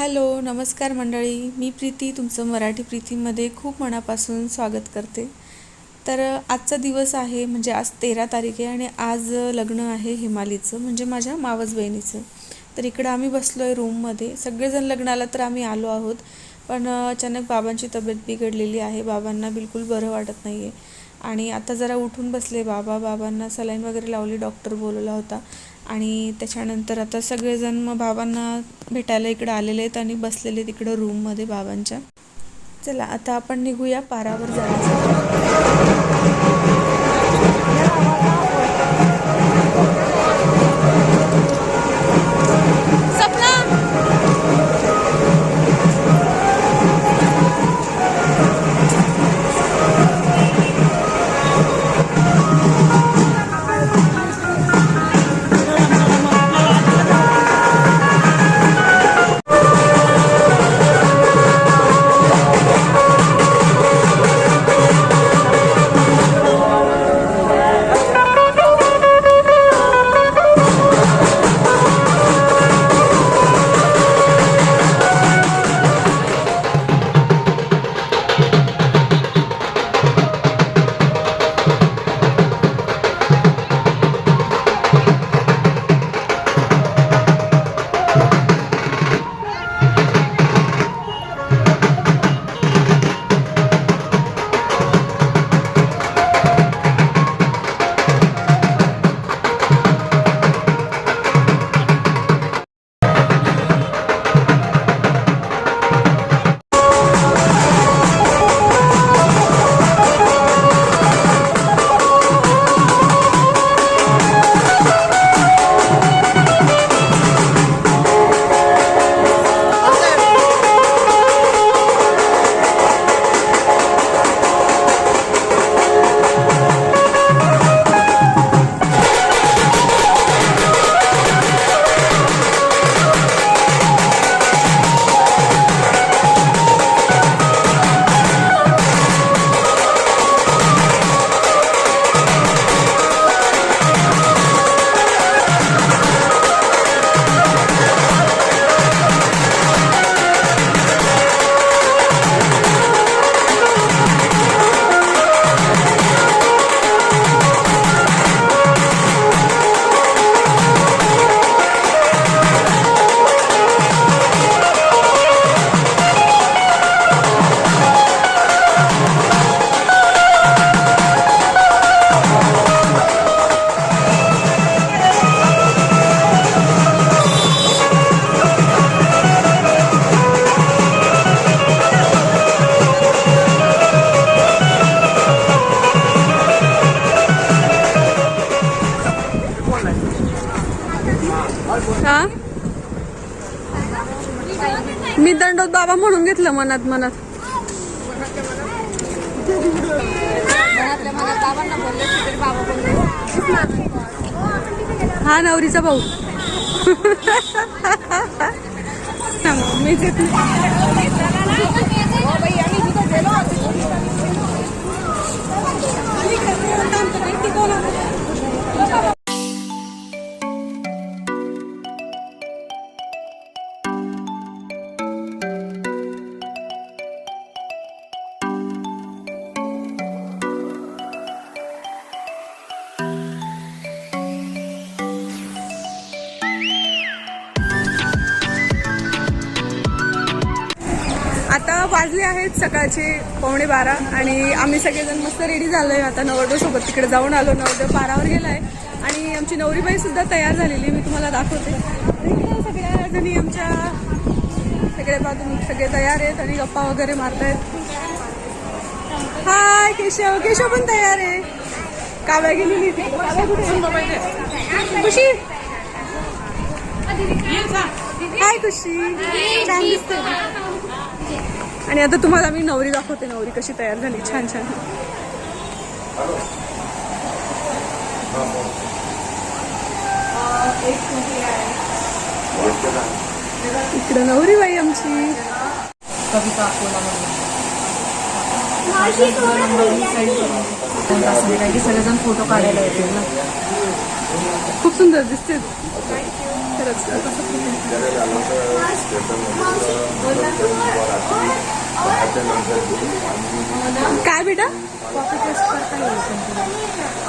Hello नमस्कार मंडळी. मी प्रीती तुमचं मराठी प्रीतीमध्ये खूप मनापासून स्वागत करते. तर आजचा दिवस आहे म्हणजे आज तेरा तारीख आहे आणि आज लग्न आहे हिमालीचं म्हणजे माझ्या मावस बहिणीचं. तर इकडं आम्ही बसलो आहे रूममध्ये. सगळेजण लग्नाला तर आम्ही आलो आहोत पण अचानक बाबांची तब्येत बिघडलेली आहे. बाबांना बिलकुल बरं वाटत नाही आहे आणि आता जरा उठून बसले बाबा. बाबांना सलाईन वगैरे लावली डॉक्टर बोलवला होता. आणि त्याच्यानंतर आता सगळेजण मग बाबांना भेटायला इकडं आलेले आहेत आणि बसलेले तिकडं रूममध्ये बाबांच्या. चला आता आपण निघूया पारावर जाण्यासाठी. बाबा म्हणून घेतलं मनात मनात. मनातल्या मनात बोलले बाबा हा नवरीचा भाऊ मीच वाजले आहेत सकाळचे पावणे बारा आणि आम्ही सगळेजण मस्त रेडी झालो आहे आता नवरदेव सोबत तिकडे जाऊन आलो. नवरदेव पारावर गेलाय. आणि आमची नवरीबाई सुद्धा तयार झालेली मी तुम्हाला दाखवते. सगळ्या जणी आमच्या सगळे बाजून सगळे तयार आहेत आणि गप्पा वगैरे मारतायत. हाय केशव. केशव पण तयार आहे. काव्या गेलेली खुशी. हाय खुशी. छान दिसते. आणि आता तुम्हाला मी नवरी दाखवते नवरी कशी तयार झाली. छान छान. इकडं नवरी बाई आमची. कविता सगळेजण फोटो काढायला येतील ना. खूप सुंदर दिसते खरंच काय बेटा?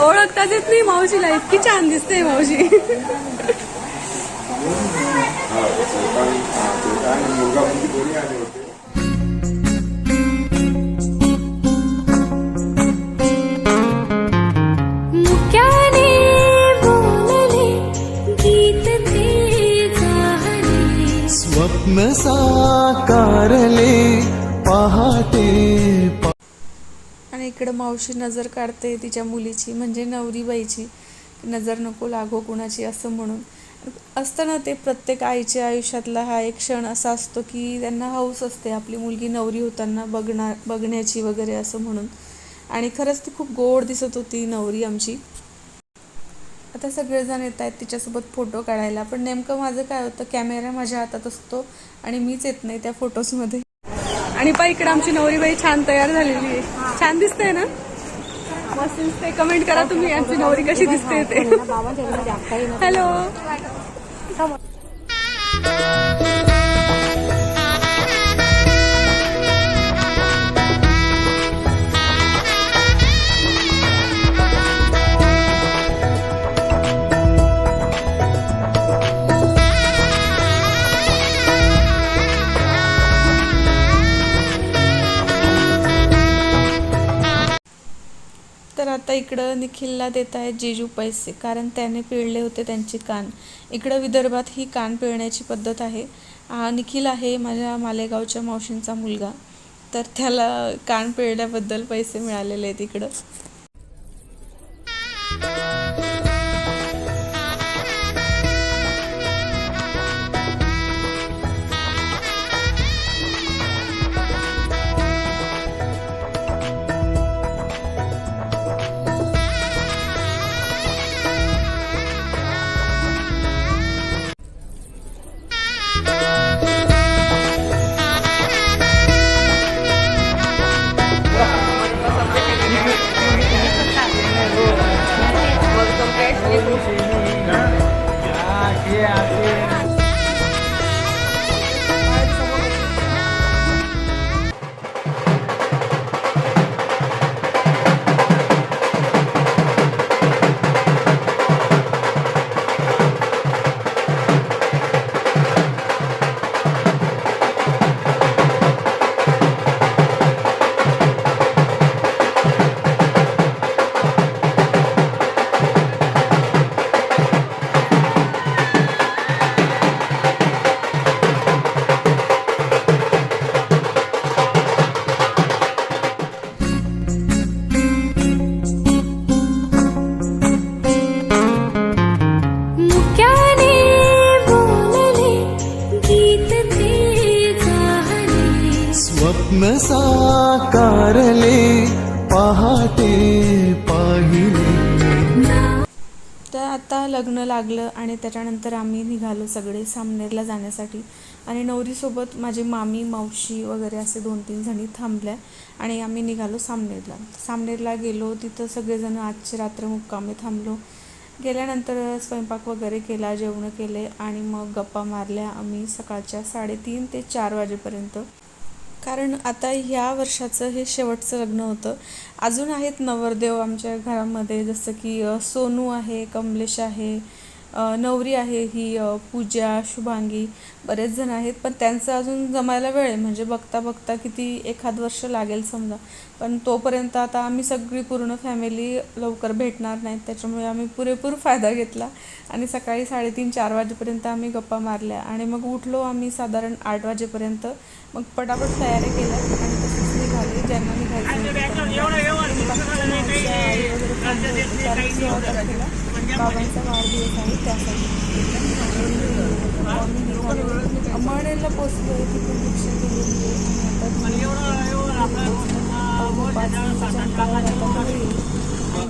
ओळखताच येत नाही मावशीला. इतकी छान दिसते मावशी. साकारले पहाटे आणि इकडं मावशी नजर काढते तिच्या मुलीची म्हणजे नवरीबाईची नजर नको लागो कुणाची असं म्हणून. असतं ना ते प्रत्येक आईच्या आयुष्यातला हा एक क्षण असा असतो की त्यांना हौस असते आपली मुलगी नवरी होताना बघणार बघण्याची वगैरे असं म्हणून. आणि खरंच ती खूप गोड दिसत होती नवरी आमची. आता सगळेजण येत आहेत तिच्यासोबत फोटो काढायला. पण नेमकं माझं काय होतं कॅमेरा माझ्या हातात असतो आणि मीच येत नाही त्या फोटोजमध्ये. आणि पा इकडे आमची नवरीबाई छान तयार झालेली आहे. छान दिसते ना? मस्त दिसते कमेंट करा तुम्ही आमची नवरी कशी दिसते ते. हॅलो. इकडं निखिलला देत आहेत जेजू पैसे कारण त्याने पिळले होते त्यांचे कान. इकडं विदर्भात ही कान पिळण्याची पद्धत आहे. निखिल आहे माझ्या मालेगावच्या मावशींचा मुलगा. तर त्याला कान पिळण्याबद्दल पैसे मिळालेले आहेत इकडं. Yeah. आता लग्न लागलं आणि त्याच्यानंतर आम्ही निघालो सगळे सामनेरला जाण्यासाठी. आणि नवरीसोबत माझी मामी मावशी वगैरे असे दोन तीन जणी थांबल्या आणि आम्ही निघालो सामनेरला. सामनेरला गेलो तिथं सगळेजण आजची रात्र मुक्कामी थांबलो. गेल्यानंतर स्वयंपाक वगैरे केला जेवणं केले आणि मग गप्पा मारल्या आम्ही सकाळच्या साडेतीन ते चार वाजेपर्यंत. कारण आता ह्या वर्षाचं हे शेवटचं लग्न होतं. अजून आहेत नवरदेव आमच्या घरामध्ये जसं की सोनू आहे कमलेश आहे नवरी आहे ही पूजा शुभांगी बरेच जण आहेत. पण त्यांचं अजून जमायला वेळ आहे. म्हणजे बघता बघता किती एखाद वर्ष लागेल समजा. पण तोपर्यंत आता आम्ही सगळी पूर्ण फॅमिली लवकर भेटणार नाहीत. त्याच्यामुळे आम्ही पुरेपूर फायदा घेतला. आणि सकाळी साडेतीन चार वाजेपर्यंत आम्ही गप्पा मारल्या. आणि मग उठलो आम्ही साधारण आठ वाजेपर्यंत. मग पटापट तयारी केल्या आणि तसंच निघाले. ज्यांना निघायचं बाबांचा वाढदिवस आहे त्यासाठी. अंबाण्याला पोचलो आहे तिथून रिक्षा गेलेली आहे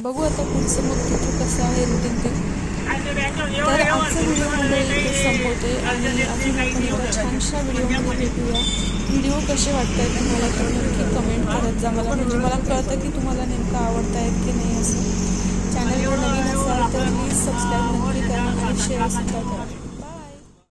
बघू आता पुढचं मग तिथे कसं आहे रुटीन ते. तर आजचा व्हिडिओ संपवते आणि अजून आपण एका छानशा व्हिडिओमध्ये भेटूया. व्हिडिओ कसे वाटत आहेत तुम्हाला तर नक्की कमेंट करत जा. मला म्हणजे मला कळतं की तुम्हाला नेमकं आवडत आहेत की नाही असं. चॅनलवर नवीन असाल तर प्लीज सबस्क्राईब नक्की करा आणि शेअर सुद्धा करा.